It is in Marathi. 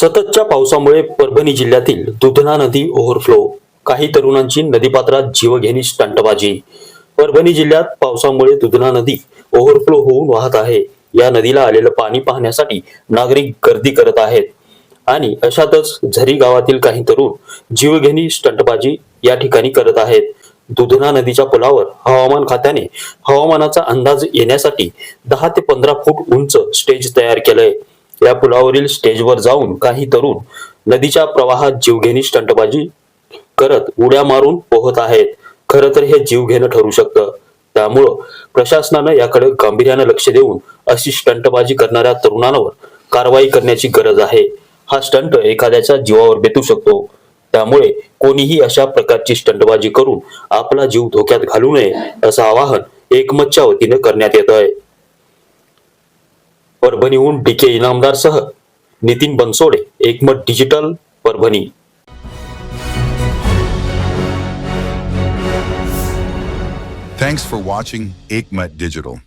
सततच्या पावसामुळे परभणी जिल्ह्यातील दुधना नदी ओव्हरफ्लो काही तरुणांची नदीपात्रात जीवघेणी स्टंटबाजी. परभणी जिल्ह्यात पावसामुळे दुधना नदी ओव्हरफ्लो होऊन वाहत आहे. या नदीला आलेलं पाणी पाहण्यासाठी नागरिक गर्दी करत आहेत. आणि अशातच झरी गावातील काही तरुण जीवघेणी स्टंटबाजी या ठिकाणी करत आहेत. दुधना नदीच्या पुलावर हवामान खात्याने हवामानाचा अंदाज येण्यासाठी दहा ते पंधरा फूट उंच स्टेज तयार केलंय. या पुलावरील स्टेजवर जाऊन काही तरुण नदीच्या प्रवाहात जीवघेणी स्टंटबाजी करत उड्या मारून पोहत आहेत. खरं तर हे जीवघेणं ठरू शकतं. त्यामुळं प्रशासनानं याकडे गांभीर्यानं लक्ष देऊन अशी स्टंटबाजी करणाऱ्या तरुणांवर कारवाई करण्याची गरज आहे. हा स्टंट एखाद्याच्या जीवावर बेतू शकतो. त्यामुळे कोणीही अशा प्रकारची स्टंटबाजी करून आपला जीव धोक्यात घालू नये असं आवाहन एकमतच्या वतीने करण्यात येत आहे परभणीहून डी के इनामदार सह Nitin Bansode Ekmat digital Parbhani Thanks for watching Aikmat Digital.